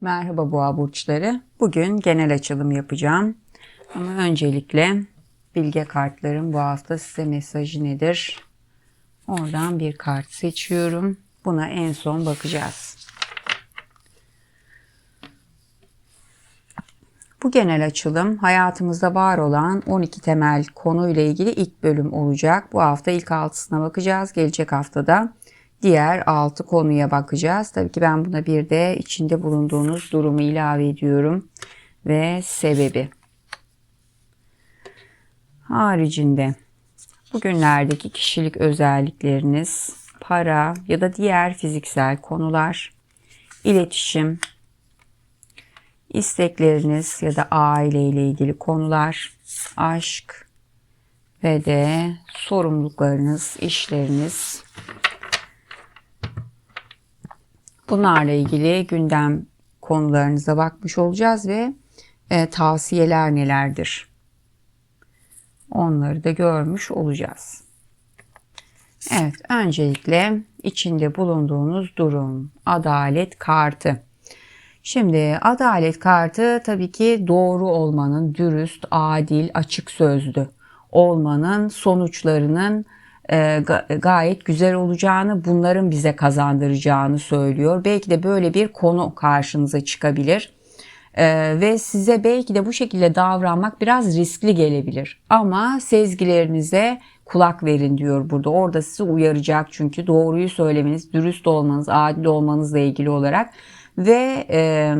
Merhaba boğa burçları. Bugün genel açılım yapacağım. Ama öncelikle bilge kartlarım bu hafta size mesajı nedir? Oradan bir kart seçiyorum. Buna en son bakacağız. Bu genel açılım hayatımızda var olan 12 temel konuyla ilgili ilk bölüm olacak. Bu hafta ilk altısına bakacağız. Gelecek haftada diğer 6 konuya bakacağız. Tabii ki ben buna bir de içinde bulunduğunuz durumu ilave ediyorum ve sebebi. Haricinde bugünlerdeki kişilik özellikleriniz, para ya da diğer fiziksel konular, iletişim, istekleriniz ya da aile ile ilgili konular, aşk ve de sorumluluklarınız, işleriniz. Bunlarla ilgili gündem konularınıza bakmış olacağız ve e, tavsiyeler nelerdir? Onları da görmüş olacağız. Evet, öncelikle içinde bulunduğunuz durum, adalet kartı. Şimdi adalet kartı tabii ki doğru olmanın, dürüst, adil, açık sözlü olmanın sonuçlarının gayet güzel olacağını, bunların bize kazandıracağını söylüyor. Belki de böyle bir konu karşınıza çıkabilir. Ee, ve size belki de bu şekilde davranmak biraz riskli gelebilir. Ama sezgilerinize kulak verin diyor burada. Orada sizi uyaracak çünkü doğruyu söylemeniz, dürüst olmanız, adil olmanızla ilgili olarak ve e, e,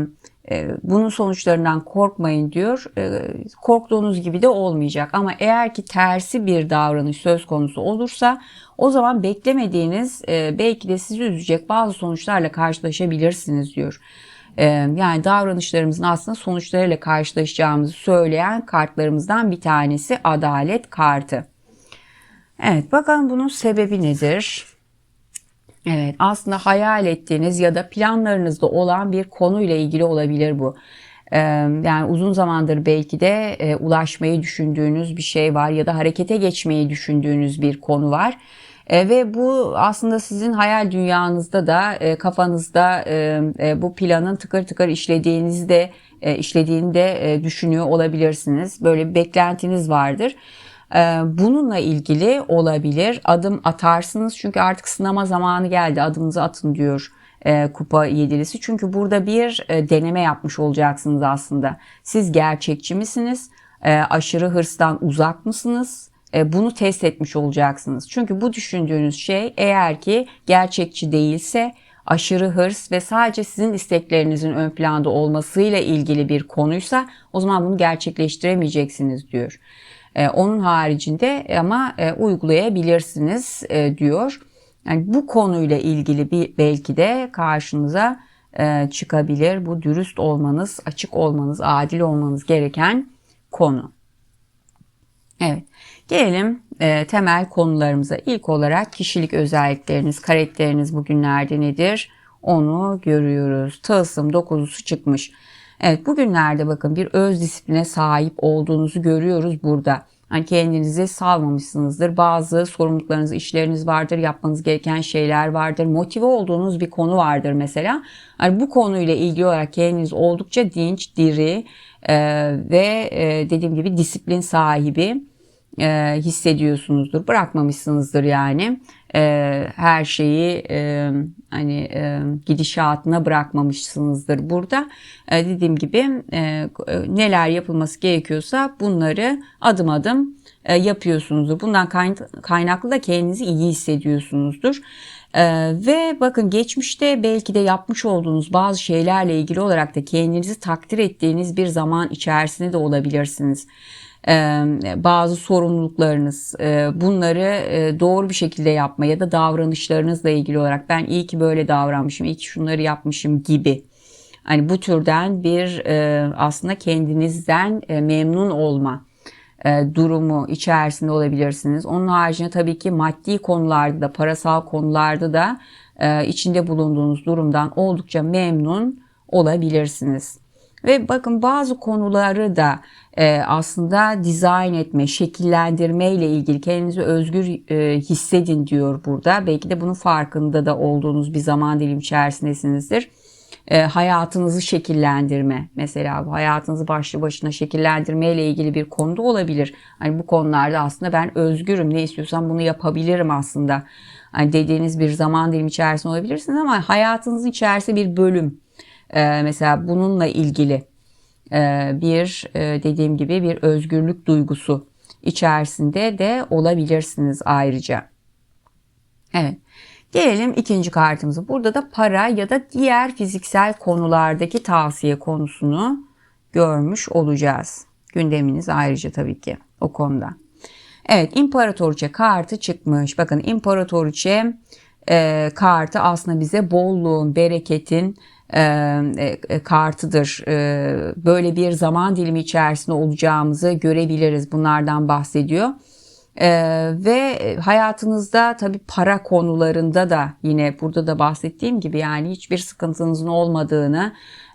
bunun sonuçlarından korkmayın diyor. E, korktuğunuz gibi de olmayacak ama eğer ki tersi bir davranış söz konusu olursa o zaman beklemediğiniz e, belki de sizi üzecek bazı sonuçlarla karşılaşabilirsiniz diyor. E, yani davranışlarımızın aslında sonuçlarıyla karşılaşacağımızı söyleyen kartlarımızdan bir tanesi adalet kartı. Evet bakalım bunun sebebi nedir? Evet aslında hayal ettiğiniz ya da planlarınızda olan bir konuyla ilgili olabilir bu. Yani uzun zamandır belki de e, ulaşmayı düşündüğünüz bir şey var ya da harekete geçmeyi düşündüğünüz bir konu var. E, ve bu aslında sizin hayal dünyanızda da e, kafanızda bu planın tıkır tıkır işlediğinizde işlediğini de düşünüyor olabilirsiniz. Böyle bir beklentiniz vardır. Ee, bununla ilgili olabilir. Adım atarsınız çünkü artık sınama zamanı geldi. Adımınızı atın diyor e, kupa yedilisi. Çünkü burada bir e, deneme yapmış olacaksınız aslında. Siz gerçekçi misiniz? E, aşırı hırstan uzak mısınız? Bunu test etmiş olacaksınız. Çünkü bu düşündüğünüz şey eğer ki gerçekçi değilse aşırı hırs ve sadece sizin isteklerinizin ön planda olmasıyla ilgili bir konuysa o zaman bunu gerçekleştiremeyeceksiniz diyor. E, onun haricinde ama e, uygulayabilirsiniz e, diyor. Yani bu konuyla ilgili bir belki de karşınıza e, çıkabilir. Bu dürüst olmanız, açık olmanız, adil olmanız gereken konu. Evet. Gelelim e, temel konularımıza. İlk olarak kişilik özellikleriniz, karakteriniz bugünlerde nedir? Onu görüyoruz. Tılsım 9'lusu çıkmış. Evet bugünlerde bakın bir öz disipline sahip olduğunuzu görüyoruz burada. Hani kendinizi salmamışsınızdır. Bazı sorumluluklarınız, işleriniz vardır, yapmanız gereken şeyler vardır. Motive olduğunuz bir konu vardır mesela. Hani bu konuyla ilgili olarak kendiniz oldukça dinç, diri e, ve e, dediğim gibi disiplin sahibi e, hissediyorsunuzdur. Bırakmamışsınızdır yani. E, her şeyi e, hani e, gidişatına bırakmamışsınızdır burada. E, dediğim gibi e, neler yapılması gerekiyorsa bunları adım adım e, yapıyorsunuzdur. Bundan kaynaklı da kendinizi iyi hissediyorsunuzdur. Ee, ve bakın geçmişte belki de yapmış olduğunuz bazı şeylerle ilgili olarak da kendinizi takdir ettiğiniz bir zaman içerisinde de olabilirsiniz bazı sorumluluklarınız bunları doğru bir şekilde yapma ya da davranışlarınızla ilgili olarak ben iyi ki böyle davranmışım, iyi ki şunları yapmışım gibi. Hani bu türden bir aslında kendinizden memnun olma durumu içerisinde olabilirsiniz. Onun haricinde tabii ki maddi konularda da parasal konularda da içinde bulunduğunuz durumdan oldukça memnun olabilirsiniz. Ve bakın bazı konuları da e, aslında dizayn etme, şekillendirme ile ilgili kendinizi özgür e, hissedin diyor burada. Belki de bunun farkında da olduğunuz bir zaman dilim içerisindesinizdir. e, hayatınızı şekillendirme mesela bu hayatınızı başlı başına şekillendirme ile ilgili bir konuda olabilir. Hani bu konularda aslında ben özgürüm ne istiyorsam bunu yapabilirim aslında. Hani dediğiniz bir zaman dilimi içerisinde olabilirsiniz ama hayatınızın içerisinde bir bölüm e, mesela bununla ilgili e, bir e, dediğim gibi bir özgürlük duygusu içerisinde de olabilirsiniz ayrıca. Evet. Gelelim ikinci kartımıza. Burada da para ya da diğer fiziksel konulardaki tavsiye konusunu görmüş olacağız. Gündeminiz ayrıca tabii ki o konuda. Evet imparatoriçe kartı çıkmış. Bakın imparatoriçe e, kartı aslında bize bolluğun, bereketin e, e, kartıdır. E, böyle bir zaman dilimi içerisinde olacağımızı görebiliriz. Bunlardan bahsediyor. Ee, ve hayatınızda tabii para konularında da yine burada da bahsettiğim gibi yani hiçbir sıkıntınızın olmadığını e,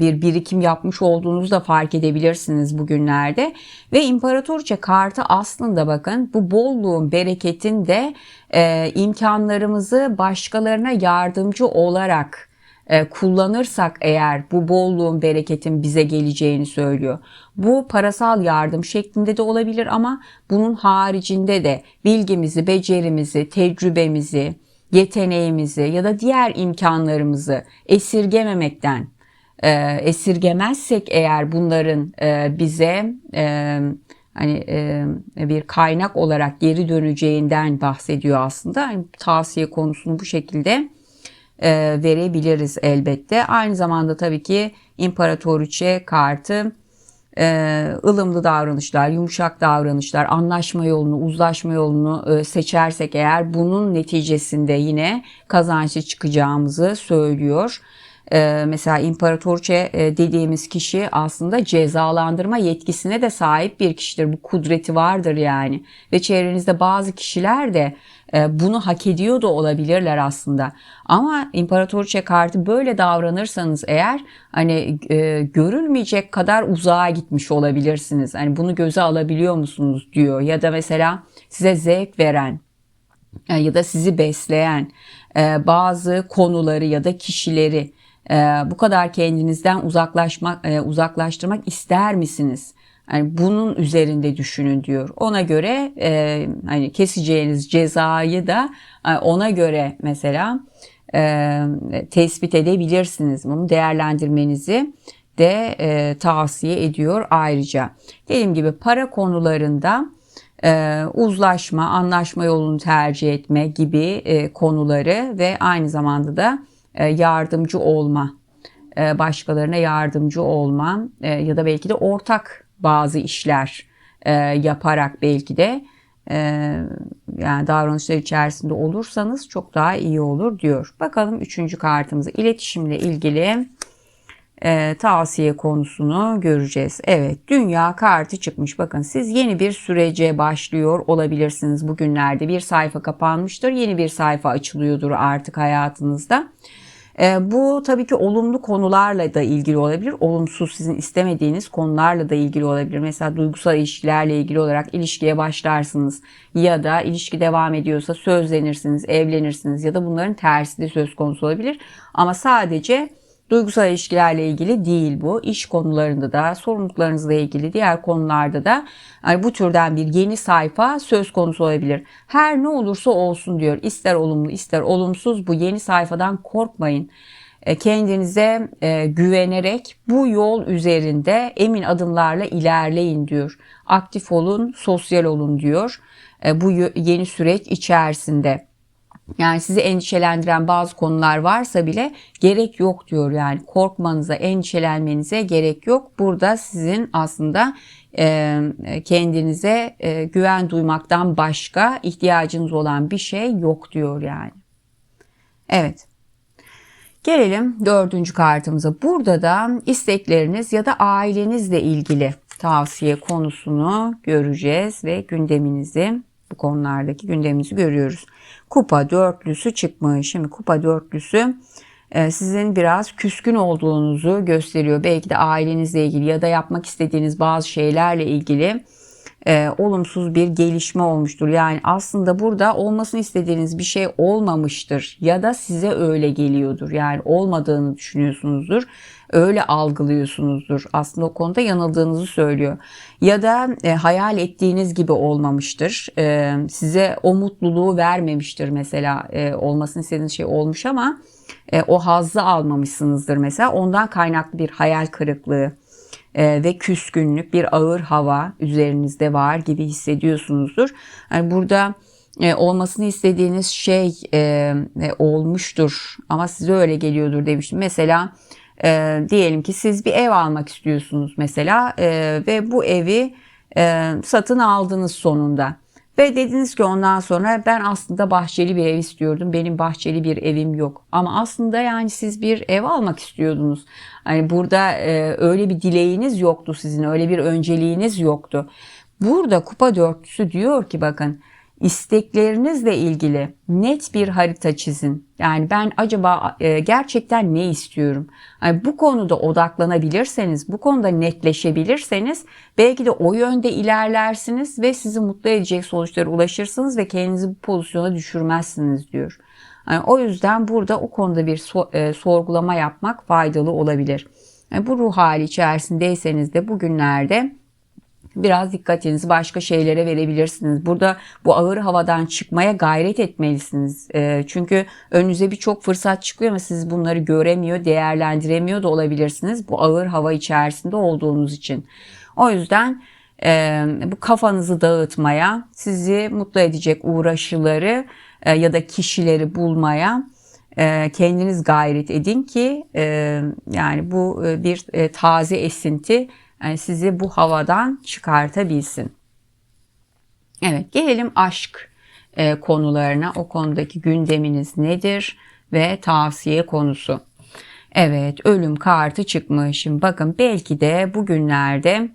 bir birikim yapmış olduğunuzu da fark edebilirsiniz bugünlerde. Ve imparatorça kartı aslında bakın bu bolluğun, bereketin de e, imkanlarımızı başkalarına yardımcı olarak e, kullanırsak eğer bu bolluğun bereketin bize geleceğini söylüyor. Bu parasal yardım şeklinde de olabilir ama bunun haricinde de bilgimizi, becerimizi, tecrübemizi, yeteneğimizi ya da diğer imkanlarımızı esirgememekten e, esirgemezsek eğer bunların e, bize e, hani e, bir kaynak olarak geri döneceğinden bahsediyor aslında. Yani tavsiye konusunu bu şekilde e, verebiliriz elbette. Aynı zamanda tabii ki imparatoriçe kartı e, ılımlı davranışlar, yumuşak davranışlar, anlaşma yolunu, uzlaşma yolunu e, seçersek eğer bunun neticesinde yine kazançlı çıkacağımızı söylüyor. Ee, mesela imparatorçe e, dediğimiz kişi aslında cezalandırma yetkisine de sahip bir kişidir. Bu kudreti vardır yani. Ve çevrenizde bazı kişiler de e, bunu hak ediyor da olabilirler aslında. Ama imparatorçe kartı böyle davranırsanız eğer hani e, görülmeyecek kadar uzağa gitmiş olabilirsiniz. Hani bunu göze alabiliyor musunuz diyor. Ya da mesela size zevk veren ya da sizi besleyen bazı konuları ya da kişileri e, bu kadar kendinizden uzaklaşmak e, uzaklaştırmak ister misiniz? Yani bunun üzerinde düşünün diyor. Ona göre e, hani keseceğiniz cezayı da e, ona göre mesela e, tespit edebilirsiniz. Bunu değerlendirmenizi de e, tavsiye ediyor ayrıca. Dediğim gibi para konularında e, uzlaşma, anlaşma yolunu tercih etme gibi e, konuları ve aynı zamanda da yardımcı olma, e, başkalarına yardımcı olma e, ya da belki de ortak bazı işler yaparak belki de yani davranışlar içerisinde olursanız çok daha iyi olur diyor. Bakalım üçüncü kartımızı iletişimle ilgili e, tavsiye konusunu göreceğiz. Evet dünya kartı çıkmış. Bakın siz yeni bir sürece başlıyor olabilirsiniz bugünlerde. Bir sayfa kapanmıştır. Yeni bir sayfa açılıyordur artık hayatınızda. E, bu tabii ki olumlu konularla da ilgili olabilir. Olumsuz sizin istemediğiniz konularla da ilgili olabilir. Mesela duygusal ilişkilerle ilgili olarak ilişkiye başlarsınız ya da ilişki devam ediyorsa sözlenirsiniz, evlenirsiniz ya da bunların tersi de söz konusu olabilir. Ama sadece Duygusal ilişkilerle ilgili değil bu. İş konularında da, sorumluluklarınızla ilgili diğer konularda da yani bu türden bir yeni sayfa söz konusu olabilir. Her ne olursa olsun diyor. İster olumlu ister olumsuz bu yeni sayfadan korkmayın. E, kendinize e, güvenerek bu yol üzerinde emin adımlarla ilerleyin diyor. Aktif olun, sosyal olun diyor. E, bu yeni süreç içerisinde. Yani sizi endişelendiren bazı konular varsa bile gerek yok diyor yani korkmanıza, endişelenmenize gerek yok. Burada sizin aslında e, kendinize e, güven duymaktan başka ihtiyacınız olan bir şey yok diyor yani. Evet. Gelelim dördüncü kartımıza. Burada da istekleriniz ya da ailenizle ilgili tavsiye konusunu göreceğiz ve gündeminizi bu konulardaki gündemimizi görüyoruz. Kupa dörtlüsü çıkmış. Şimdi kupa dörtlüsü e, sizin biraz küskün olduğunuzu gösteriyor. Belki de ailenizle ilgili ya da yapmak istediğiniz bazı şeylerle ilgili e, olumsuz bir gelişme olmuştur. Yani aslında burada olmasını istediğiniz bir şey olmamıştır ya da size öyle geliyordur. Yani olmadığını düşünüyorsunuzdur. Öyle algılıyorsunuzdur. Aslında o konuda yanıldığınızı söylüyor. Ya da e, hayal ettiğiniz gibi olmamıştır. E, size o mutluluğu vermemiştir mesela. E, olmasını istediğiniz şey olmuş ama e, o hazzı almamışsınızdır mesela. Ondan kaynaklı bir hayal kırıklığı e, ve küskünlük, bir ağır hava üzerinizde var gibi hissediyorsunuzdur. Yani burada e, olmasını istediğiniz şey e, e, olmuştur ama size öyle geliyordur demiştim. Mesela diyelim ki siz bir ev almak istiyorsunuz mesela ve bu evi satın aldınız sonunda. Ve dediniz ki ondan sonra ben aslında bahçeli bir ev istiyordum. Benim bahçeli bir evim yok. Ama aslında yani siz bir ev almak istiyordunuz. Hani burada e, öyle bir dileğiniz yoktu sizin. Öyle bir önceliğiniz yoktu. Burada kupa dörtlüsü diyor ki bakın isteklerinizle ilgili net bir harita çizin. Yani ben acaba e, gerçekten ne istiyorum? Yani bu konuda odaklanabilirseniz, bu konuda netleşebilirseniz belki de o yönde ilerlersiniz ve sizi mutlu edecek sonuçlara ulaşırsınız ve kendinizi bu pozisyona düşürmezsiniz diyor. Yani o yüzden burada o konuda bir e, sorgulama yapmak faydalı olabilir. Yani bu ruh hali içerisindeyseniz de bugünlerde biraz dikkatinizi başka şeylere verebilirsiniz. Burada bu ağır havadan çıkmaya gayret etmelisiniz. E, çünkü önünüze birçok fırsat çıkıyor ama siz bunları göremiyor, değerlendiremiyor da olabilirsiniz. Bu ağır hava içerisinde olduğunuz için. O yüzden e, bu kafanızı dağıtmaya, sizi mutlu edecek uğraşıları e, ya da kişileri bulmaya e, kendiniz gayret edin ki yani bu bir taze esinti yani sizi bu havadan çıkartabilsin. Evet gelelim aşk e, konularına. O konudaki gündeminiz nedir ve tavsiye konusu. Evet ölüm kartı çıkmış. Şimdi bakın belki de bugünlerde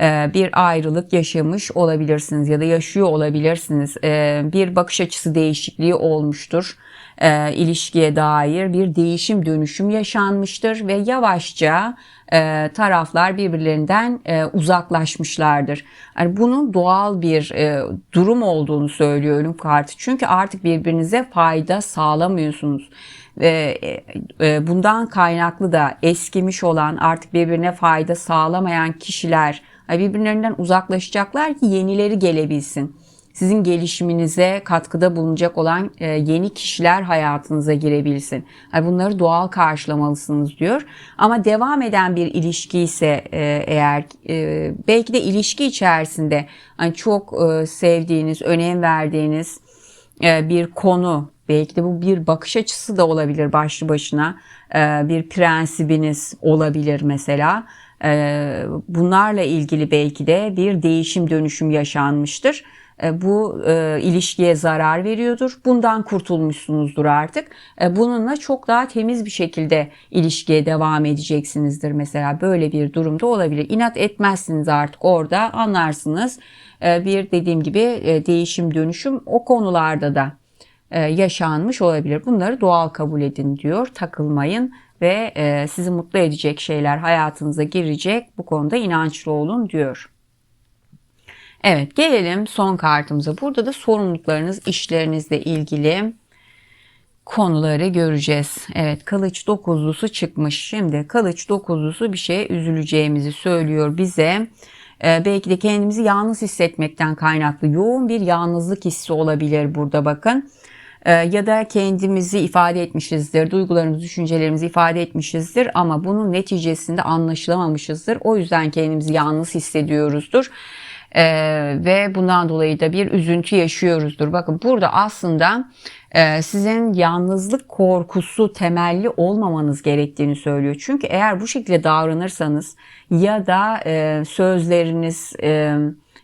bir ayrılık yaşamış olabilirsiniz ya da yaşıyor olabilirsiniz. E, bir bakış açısı değişikliği olmuştur. E, ilişkiye dair bir değişim dönüşüm yaşanmıştır ve yavaşça taraflar birbirlerinden uzaklaşmışlardır. Yani bunun doğal bir durum olduğunu söylüyor ölüm kartı. Çünkü artık birbirinize fayda sağlamıyorsunuz ve bundan kaynaklı da eskimiş olan artık birbirine fayda sağlamayan kişiler birbirlerinden uzaklaşacaklar ki yenileri gelebilsin. Sizin gelişiminize katkıda bulunacak olan e, yeni kişiler hayatınıza girebilsin. Bunları doğal karşılamalısınız diyor. Ama devam eden bir ilişki ise e, eğer e, belki de ilişki içerisinde çok sevdiğiniz, önem verdiğiniz bir konu Belki de bu bir bakış açısı da olabilir başlı başına. Bir prensibiniz olabilir mesela. Ee, bunlarla ilgili belki de bir değişim dönüşüm yaşanmıştır. Ee, bu e, ilişkiye zarar veriyordur. Bundan kurtulmuşsunuzdur artık. Ee, bununla çok daha temiz bir şekilde ilişkiye devam edeceksinizdir. Mesela böyle bir durumda olabilir. İnat etmezsiniz artık orada anlarsınız. bir dediğim gibi e, değişim dönüşüm o konularda da e, yaşanmış olabilir. Bunları doğal kabul edin diyor. Takılmayın ve e, sizi mutlu edecek şeyler hayatınıza girecek. Bu konuda inançlı olun diyor. Evet gelelim son kartımıza. Burada da sorumluluklarınız, işlerinizle ilgili konuları göreceğiz. Evet kılıç dokuzlusu çıkmış. Şimdi kılıç dokuzlusu bir şeye üzüleceğimizi söylüyor bize. Ee, belki de kendimizi yalnız hissetmekten kaynaklı yoğun bir yalnızlık hissi olabilir burada bakın. Ee, ya da kendimizi ifade etmişizdir, duygularımızı, düşüncelerimizi ifade etmişizdir ama bunun neticesinde anlaşılamamışızdır. O yüzden kendimizi yalnız hissediyoruzdur. Ee, ve bundan dolayı da bir üzüntü yaşıyoruzdur. Bakın burada aslında e, sizin yalnızlık korkusu temelli olmamanız gerektiğini söylüyor. Çünkü eğer bu şekilde davranırsanız ya da e, sözleriniz... E,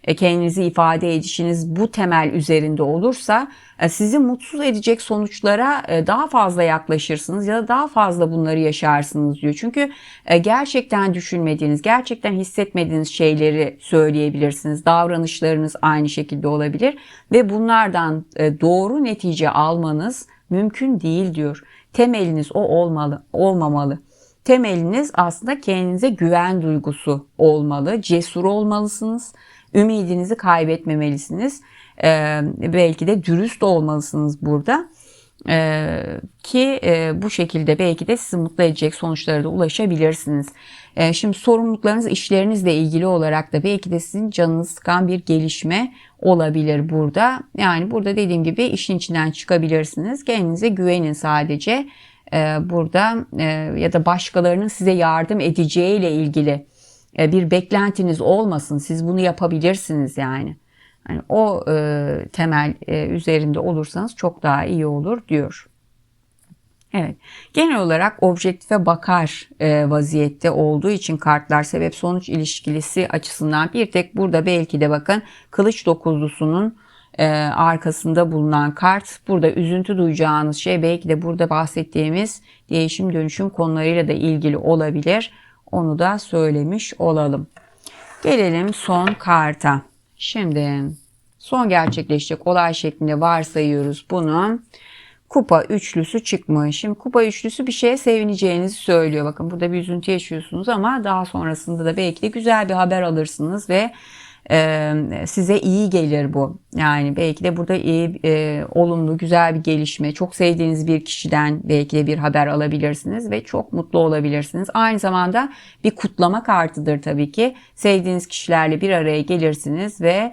kendinizi ifade edişiniz bu temel üzerinde olursa e, sizi mutsuz edecek sonuçlara e, daha fazla yaklaşırsınız ya da daha fazla bunları yaşarsınız diyor. Çünkü gerçekten düşünmediğiniz, gerçekten hissetmediğiniz şeyleri söyleyebilirsiniz. Davranışlarınız aynı şekilde olabilir ve bunlardan doğru netice almanız mümkün değil diyor. Temeliniz o olmalı, olmamalı. Temeliniz aslında kendinize güven duygusu olmalı, cesur olmalısınız ümidinizi kaybetmemelisiniz. Ee, belki de dürüst olmalısınız burada. Ee, ki e, bu şekilde belki de sizi mutlu edecek sonuçlara da ulaşabilirsiniz. Ee, şimdi sorumluluklarınız işlerinizle ilgili olarak da belki de sizin canınız sıkan bir gelişme olabilir burada. Yani burada dediğim gibi işin içinden çıkabilirsiniz. Kendinize güvenin sadece. Ee, burada e, ya da başkalarının size yardım edeceğiyle ilgili bir beklentiniz olmasın. Siz bunu yapabilirsiniz yani. Yani o e, temel e, üzerinde olursanız çok daha iyi olur diyor. Evet. Genel olarak objektife bakar e, vaziyette olduğu için kartlar sebep sonuç ilişkilisi açısından bir tek burada belki de bakın kılıç dokuzlusunun e, arkasında bulunan kart burada üzüntü duyacağınız şey belki de burada bahsettiğimiz değişim dönüşüm konularıyla da ilgili olabilir. Onu da söylemiş olalım. Gelelim son karta. Şimdi son gerçekleşecek olay şeklinde varsayıyoruz bunu. Kupa üçlüsü çıkmış. Şimdi kupa üçlüsü bir şeye sevineceğinizi söylüyor. Bakın burada bir üzüntü yaşıyorsunuz ama daha sonrasında da belki de güzel bir haber alırsınız ve size iyi gelir bu. Yani belki de burada iyi, e, olumlu, güzel bir gelişme, çok sevdiğiniz bir kişiden belki de bir haber alabilirsiniz ve çok mutlu olabilirsiniz. Aynı zamanda bir kutlama kartıdır tabii ki. Sevdiğiniz kişilerle bir araya gelirsiniz ve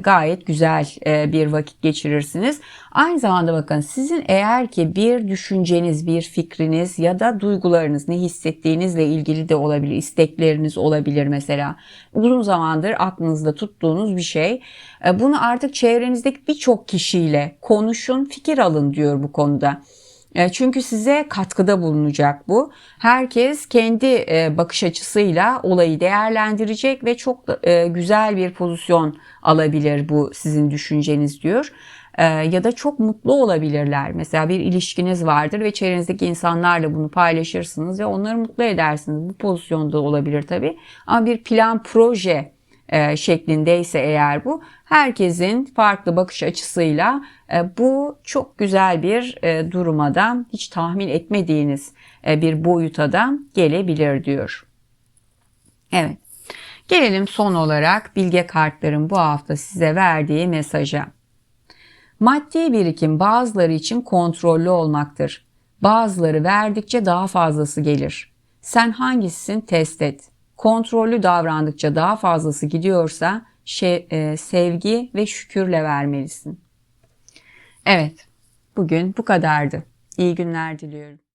gayet güzel bir vakit geçirirsiniz. Aynı zamanda bakın sizin eğer ki bir düşünceniz, bir fikriniz ya da duygularınız ne hissettiğinizle ilgili de olabilir, istekleriniz olabilir mesela. Uzun zamandır aklınızda tuttuğunuz bir şey. Bunu artık çevrenizdeki birçok kişiyle konuşun, fikir alın diyor bu konuda. E, çünkü size katkıda bulunacak bu. Herkes kendi e, bakış açısıyla olayı değerlendirecek ve çok e, güzel bir pozisyon alabilir bu sizin düşünceniz diyor. Ya da çok mutlu olabilirler. Mesela bir ilişkiniz vardır ve çevrenizdeki insanlarla bunu paylaşırsınız ve onları mutlu edersiniz. Bu pozisyonda olabilir tabii. Ama bir plan proje e, şeklindeyse eğer bu herkesin farklı bakış açısıyla e, bu çok güzel bir e, hiç tahmin etmediğiniz bir boyuta da gelebilir diyor. Evet. Gelelim son olarak bilge kartların bu hafta size verdiği mesaja. Maddi birikim bazıları için kontrollü olmaktır. Bazıları verdikçe daha fazlası gelir. Sen hangisisin test et kontrollü davrandıkça daha fazlası gidiyorsa şey, e, sevgi ve şükürle vermelisin. Evet, bugün bu kadardı. İyi günler diliyorum.